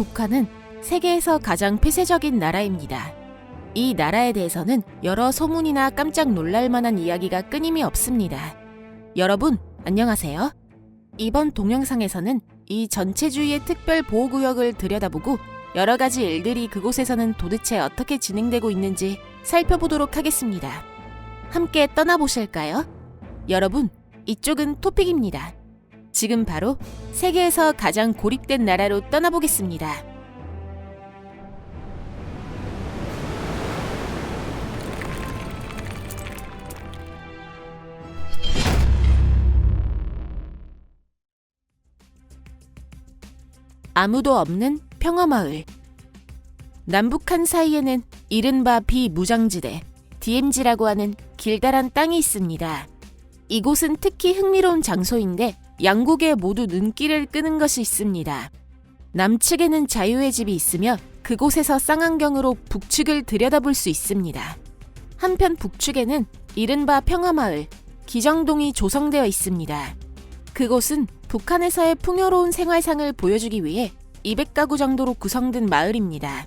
북한은 세계에서 가장 폐쇄적인 나라입니다. 이 나라에 대해서는 여러 소문이나 깜짝 놀랄 만한 이야기가 끊임이 없습니다. 여러분, 안녕하세요. 이번 동영상에서는 이 전체주의의 특별 보호구역을 들여다보고 여러 가지 일들이 그곳에서는 도대체 어떻게 진행되고 있는지 살펴보도록 하겠습니다. 함께 떠나보실까요? 여러분, 이쪽은 토픽입니다. 지금 바로 세계에서 가장 고립된 나라로 떠나보겠습니다. 아무도 없는 평화마을. 남북한 사이에는 이른바 비무장지대, DMZ라고 하는 길다란 땅이 있습니다. 이곳은 특히 흥미로운 장소인데 양국에 모두 눈길을 끄는 것이 있습니다. 남측에는 자유의 집이 있으며 그곳에서 쌍안경으로 북측을 들여다볼 수 있습니다. 한편 북측에는 이른바 평화마을, 기정동이 조성되어 있습니다. 그곳은 북한에서의 풍요로운 생활상을 보여주기 위해 200가구 정도로 구성된 마을입니다.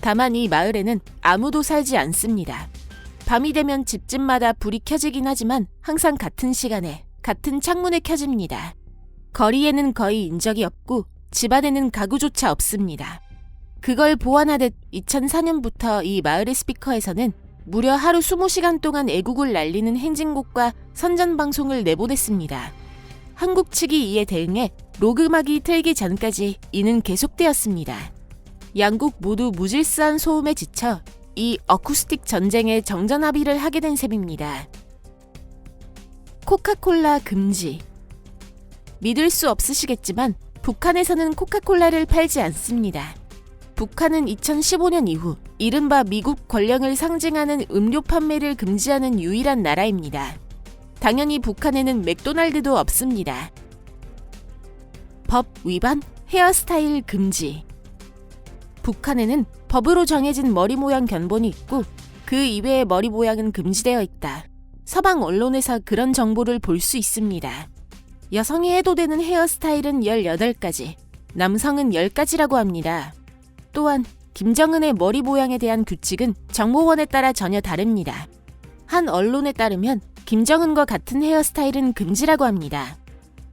다만 이 마을에는 아무도 살지 않습니다. 밤이 되면 집집마다 불이 켜지긴 하지만 항상 같은 시간에 같은 창문에 켜집니다. 거리에는 거의 인적이 없고 집안에는 가구조차 없습니다. 그걸 보완하듯 2004년부터 이 마을의 스피커에서는 무려 하루 20시간 동안 애국을 날리는 행진곡과 선전방송을 내보냈습니다. 한국 측이 이에 대응해 로그막이 틀기 전까지 이는 계속되었습니다. 양국 모두 무질서한 소음에 지쳐 이 어쿠스틱 전쟁에 정전 합의를 하게 된 셈입니다. 코카콜라 금지. 믿을 수 없으시겠지만 북한에서는 코카콜라를 팔지 않습니다. 북한은 2015년 이후 이른바 미국 권력을 상징하는 음료 판매를 금지하는 유일한 나라입니다. 당연히 북한에는 맥도날드도 없습니다. 법 위반, 헤어스타일 금지. 북한에는 법으로 정해진 머리 모양 견본이 있고 그 이외의 머리 모양은 금지되어 있다. 서방 언론에서 그런 정보를 볼 수 있습니다. 여성이 해도 되는 헤어스타일은 18가지, 남성은 10가지라고 합니다. 또한 김정은의 머리 모양에 대한 규칙은 정보원에 따라 전혀 다릅니다. 한 언론에 따르면 김정은과 같은 헤어스타일은 금지라고 합니다.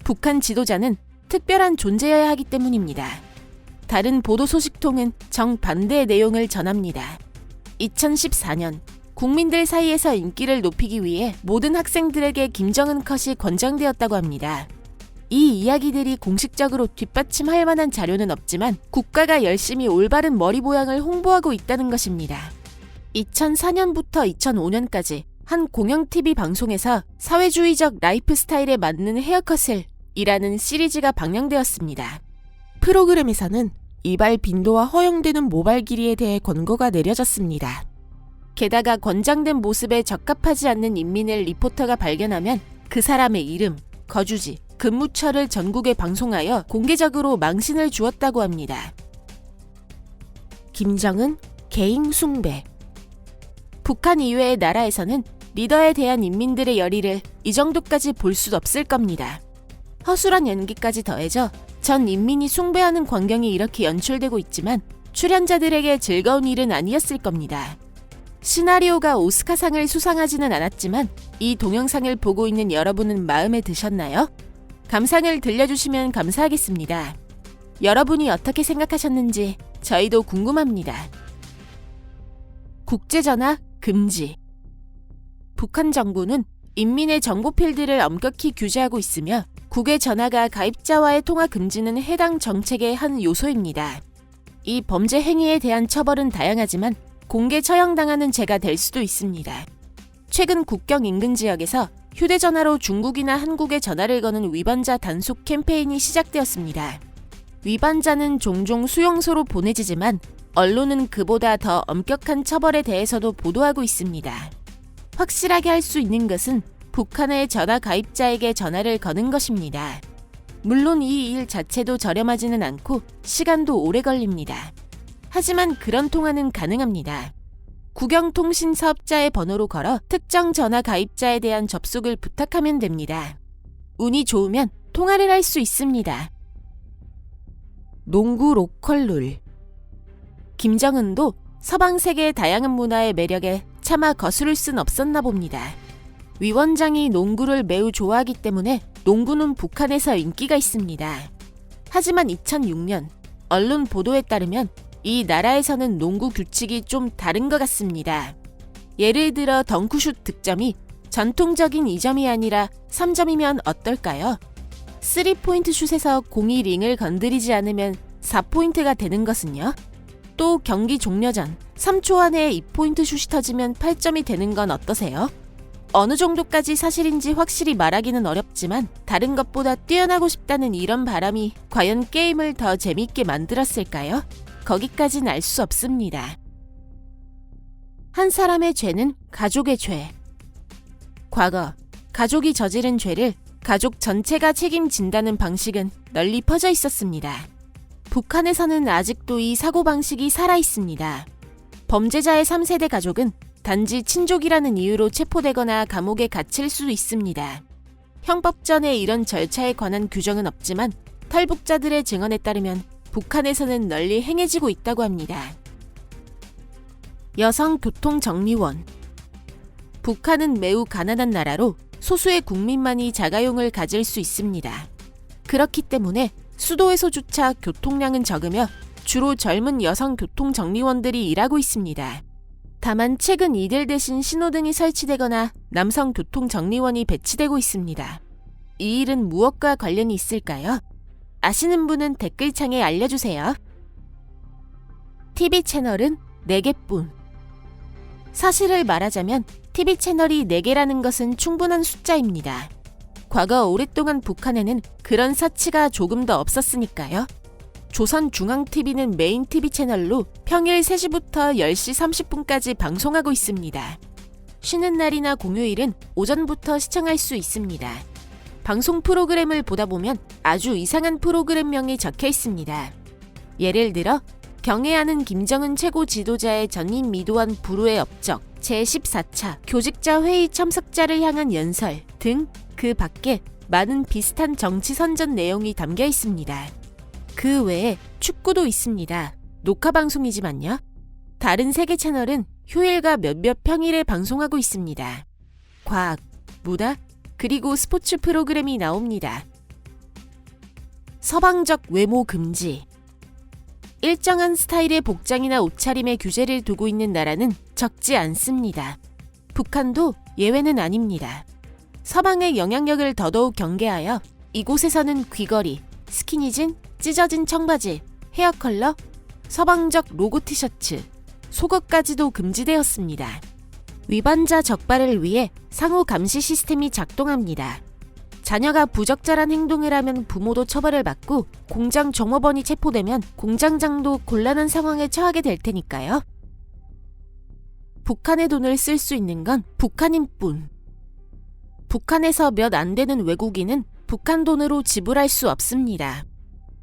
북한 지도자는 특별한 존재여야 하기 때문입니다. 다른 보도 소식통은 정반대의 내용을 전합니다. 2014년 국민들 사이에서 인기를 높이기 위해 모든 학생들에게 김정은 컷이 권장되었다고 합니다. 이 이야기들이 공식적으로 뒷받침할 만한 자료는 없지만 국가가 열심히 올바른 머리 모양을 홍보하고 있다는 것입니다. 2004년부터 2005년까지 한 공영 TV 방송에서 사회주의적 라이프 스타일에 맞는 헤어컷을 이라는 시리즈가 방영되었습니다. 프로그램에서는 이발 빈도와 허용되는 모발 길이에 대해 권고가 내려졌습니다. 게다가 권장된 모습에 적합하지 않는 인민을 리포터가 발견하면 그 사람의 이름, 거주지, 근무처를 전국에 방송하여 공개적으로 망신을 주었다고 합니다. 김정은 개인 숭배 북한 이외의 나라에서는 리더에 대한 인민들의 열의를 이 정도까지 볼 수 없을 겁니다. 허술한 연기까지 더해져 전 인민이 숭배하는 광경이 이렇게 연출되고 있지만 출연자들에게 즐거운 일은 아니었을 겁니다. 시나리오가 오스카상을 수상하지는 않았지만 이 동영상을 보고 있는 여러분은 마음에 드셨나요? 감상을 들려주시면 감사하겠습니다. 여러분이 어떻게 생각하셨는지 저희도 궁금합니다. 국제전화 금지. 북한 정부는 인민의 정보 필드를 엄격히 규제하고 있으며 국외 전화가 가입자와의 통화 금지는 해당 정책의 한 요소입니다. 이 범죄 행위에 대한 처벌은 다양하지만 공개 처형당하는 죄가 될 수도 있습니다. 최근 국경 인근 지역에서 휴대전화로 중국이나 한국에 전화를 거는 위반자 단속 캠페인이 시작되었습니다. 위반자는 종종 수용소로 보내지지만 언론은 그보다 더 엄격한 처벌에 대해서도 보도하고 있습니다. 확실하게 할 수 있는 것은 북한의 전화 가입자에게 전화를 거는 것입니다. 물론 이 일 자체도 저렴하지는 않고 시간도 오래 걸립니다. 하지만 그런 통화는 가능합니다. 국영통신 사업자의 번호로 걸어 특정 전화 가입자에 대한 접속을 부탁하면 됩니다. 운이 좋으면 통화를 할 수 있습니다. 농구 로컬 룰. 김정은도 서방 세계의 다양한 문화의 매력에 차마 거스를 순 없었나 봅니다. 위원장이 농구를 매우 좋아하기 때문에 농구는 북한에서 인기가 있습니다. 하지만 2006년 언론 보도에 따르면 이 나라에서는 농구 규칙이 좀 다른 것 같습니다. 예를 들어 덩크슛 득점이 전통적인 2점이 아니라 3점이면 어떨까요? 3포인트 슛에서 공이 링을 건드리지 않으면 4포인트가 되는 것은요? 또 경기 종료 전 3초 안에 2포인트 슛이 터지면 8점이 되는 건 어떠세요? 어느 정도까지 사실인지 확실히 말하기는 어렵지만 다른 것보다 뛰어나고 싶다는 이런 바람이 과연 게임을 더 재밌게 만들었을까요? 거기까진 알 수 없습니다. 한 사람의 죄는 가족의 죄. 과거 가족이 저지른 죄를 가족 전체가 책임진다는 방식은 널리 퍼져 있었습니다. 북한에서는 아직도 이 사고방식이 살아 있습니다. 범죄자의 3세대 가족은 단지 친족이라는 이유로 체포되거나 감옥에 갇힐 수 있습니다. 형법전에 이런 절차에 관한 규정은 없지만 탈북자들의 증언에 따르면 북한에서는 널리 행해지고 있다고 합니다. 여성교통정리원 북한은 매우 가난한 나라로 소수의 국민만이 자가용을 가질 수 있습니다. 그렇기 때문에 수도에서조차 교통량은 적으며 주로 젊은 여성 교통정리원들이 일하고 있습니다. 다만 최근 이들 대신 신호등이 설치되거나 남성 교통정리원이 배치되고 있습니다. 이 일은 무엇과 관련이 있을까요? 아시는 분은 댓글창에 알려주세요. TV 채널은 4개뿐. 사실을 말하자면 TV 채널이 4개라는 것은 충분한 숫자입니다. 과거 오랫동안 북한에는 그런 사치가 조금 더 없었으니까요. 조선중앙TV는 메인 TV 채널로 평일 3시부터 10시 30분까지 방송하고 있습니다. 쉬는 날이나 공휴일은 오전부터 시청할 수 있습니다. 방송 프로그램을 보다 보면 아주 이상한 프로그램명이 적혀 있습니다. 예를 들어 경애하는 김정은 최고 지도자의 전인 미도한 불후의 업적, 제14차 교직자 회의 참석자를 향한 연설 등 그 밖에 많은 비슷한 정치 선전 내용이 담겨 있습니다. 그 외에 축구도 있습니다. 녹화 방송이지만요. 다른 세계 채널은 휴일과 몇몇 평일에 방송하고 있습니다. 과학, 문화, 그리고 스포츠 프로그램이 나옵니다. 서방적 외모 금지. 일정한 스타일의 복장이나 옷차림에 규제를 두고 있는 나라는 적지 않습니다. 북한도 예외는 아닙니다. 서방의 영향력을 더더욱 경계하여 이곳에서는 귀걸이, 스키니진, 찢어진 청바지, 헤어 컬러, 서방적 로고 티셔츠, 속옷까지도 금지되었습니다. 위반자 적발을 위해 상호 감시 시스템이 작동합니다. 자녀가 부적절한 행동을 하면 부모도 처벌을 받고 공장 종업원이 체포되면 공장장도 곤란한 상황에 처하게 될 테니까요. 북한의 돈을 쓸 수 있는 건 북한인 뿐. 북한에서 몇 안 되는 외국인은 북한 돈으로 지불할 수 없습니다.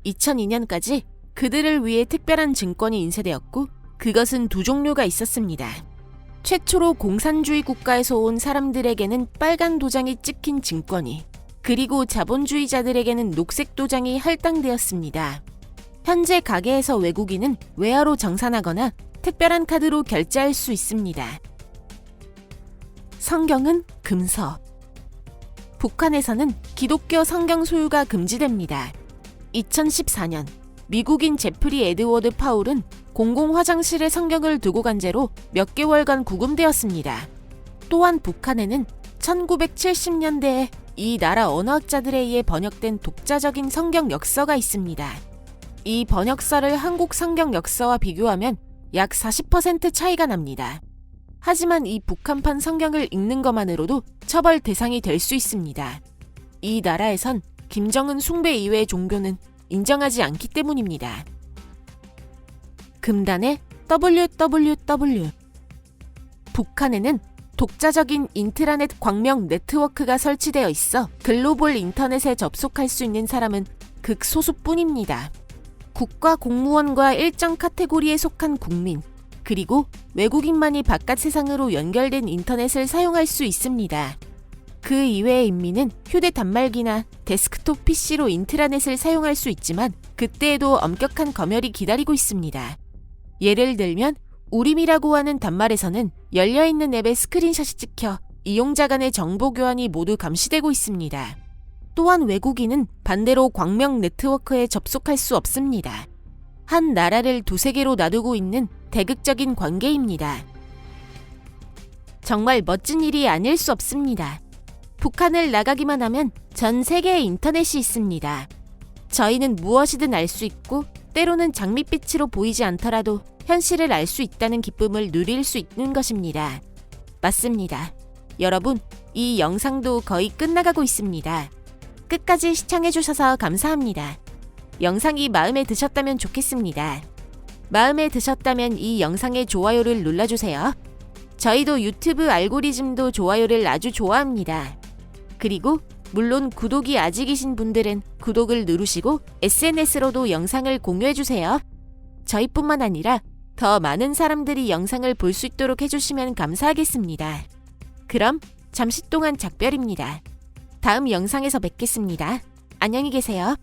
2002년까지 그들을 위해 특별한 증권이 인쇄되었고 그것은 두 종류가 있었습니다. 최초로 공산주의 국가에서 온 사람들에게는 빨간 도장이 찍힌 증권이 그리고 자본주의자들에게는 녹색 도장이 할당되었습니다. 현재 가게에서 외국인은 외화로 정산하거나 특별한 카드로 결제할 수 있습니다. 성경은 금서. 북한에서는 기독교 성경 소유가 금지됩니다. 2014년 미국인 제프리 에드워드 파울은 공공 화장실에 성경을 두고 간 채로 몇 개월간 구금되었습니다. 또한 북한에는 1970년대에 이 나라 언어학자들에 의해 번역된 독자적인 성경 역서가 있습니다. 이 번역서를 한국 성경 역서와 비교하면 약 40% 차이가 납니다. 하지만 이 북한판 성경을 읽는 것만으로도 처벌 대상이 될 수 있습니다. 이 나라에선 김정은 숭배 이외의 종교는 인정하지 않기 때문입니다. 금단의 WWW 북한에는 독자적인 인트라넷 광명 네트워크가 설치되어 있어 글로벌 인터넷에 접속할 수 있는 사람은 극소수뿐입니다. 국가 공무원과 일정 카테고리에 속한 국민, 그리고 외국인만이 바깥 세상으로 연결된 인터넷을 사용할 수 있습니다. 그 이외의 인민은 휴대 단말기나 데스크톱 PC로 인트라넷을 사용할 수 있지만 그때에도 엄격한 검열이 기다리고 있습니다. 예를 들면 우림이라고 하는 단말에서는 열려있는 앱의 스크린샷이 찍혀 이용자 간의 정보 교환이 모두 감시되고 있습니다. 또한 외국인은 반대로 광명 네트워크에 접속할 수 없습니다. 한 나라를 두세 개로 놔두고 있는 대극적인 관계입니다. 정말 멋진 일이 아닐 수 없습니다. 북한을 나가기만 하면 전 세계에 인터넷이 있습니다. 저희는 무엇이든 알 수 있고 때로는 장밋빛으로 보이지 않더라도 현실을 알 수 있다는 기쁨을 누릴 수 있는 것입니다. 맞습니다. 여러분, 이 영상도 거의 끝나가고 있습니다. 끝까지 시청해주셔서 감사합니다. 영상이 마음에 드셨다면 좋겠습니다. 마음에 드셨다면 이 영상에 좋아요를 눌러주세요. 저희도 유튜브 알고리즘도 좋아요를 아주 좋아합니다. 그리고 물론 구독이 아직이신 분들은 구독을 누르시고 SNS로도 영상을 공유해주세요. 저희뿐만 아니라 더 많은 사람들이 영상을 볼 수 있도록 해주시면 감사하겠습니다. 그럼 잠시 동안 작별입니다. 다음 영상에서 뵙겠습니다. 안녕히 계세요.